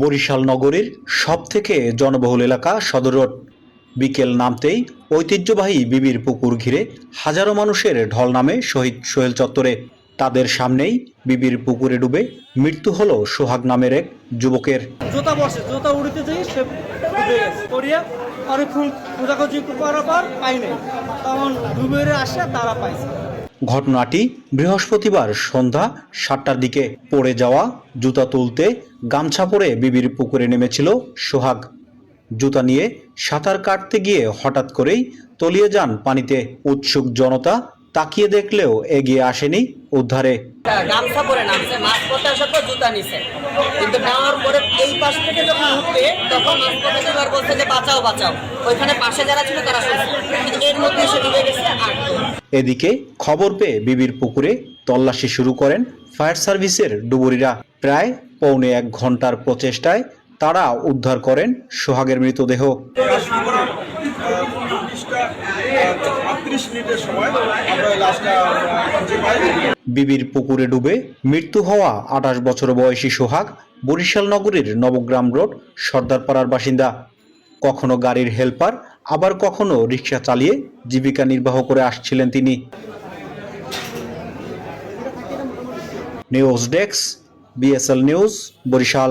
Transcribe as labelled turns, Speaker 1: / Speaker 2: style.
Speaker 1: বরিশাল নগরীর সবথেকে জনবহুল এলাকা সদর বিকেল নামতেই ঐতিহ্যবাহী বিবির পুকুর ঘিরে হাজারো মানুষের ঢল নামে শহীদ সোহেল চত্বরে। তাদের সামনেই বিবির পুকুরে ডুবে মৃত্যু হলো সোহাগ নামের এক যুবকের।
Speaker 2: জোতা বসে, জোতা উড়িতে যাই সে খোঁজাখুঁজি করার পর পাই নাই। তখন ডুবে আসে, তারা পাইছে।
Speaker 1: ঘটনাটি বৃহস্পতিবার সন্ধ্যা সাতটার দিকে পড়ে যাওয়া জুতা তুলতে গামছা পরে বিবির পুকুরে নেমেছিল সোহাগ। জুতা নিয়ে সাঁতার কাটতে গিয়ে হঠাৎ করেই তলিয়ে যান পানিতে উৎসুক জনতা তাকিয়ে দেখলেও এগিয়ে আসেনি উদ্ধারে।
Speaker 3: গামছা পরে নামছে মাছ পথে আসার পর জুতা নিছে। কিন্তু নেওয়ার পরে এই পাশ থেকে যখন উঠবে তখন মাছ পথে এবার বলছে যে বাঁচাও বাঁচাও। ওইখানে পাশে যারা ছিল তারা শুনছে। কিন্তু এর মধ্যে এসে ডুবে গেছে আর
Speaker 1: এদিকে খবর পেয়ে বিবির পুকুরে তল্লাশি শুরু করেন ফায়ার সার্ভিসের ডুবুরিরা। প্রায় পৌনে এক ঘণ্টার প্রচেষ্টায় তারা উদ্ধার করেন সোহাগের মৃতদেহ
Speaker 4: কাজ শুরু করার চব্বিশটা
Speaker 1: বিবির পুকুরে ডুবে মৃত্যু হওয়া আঠাশ বছর বয়সী সোহাগ বরিশাল নগরীর নবগ্রাম রোড, সর্দারপাড়ার বাসিন্দা। কখনো গাড়ির হেল্পার, আবার কখনো রিক্সা চালিয়ে জীবিকা নির্বাহ করে আসছিলেন তিনি। News desk, BSL news, Barishal.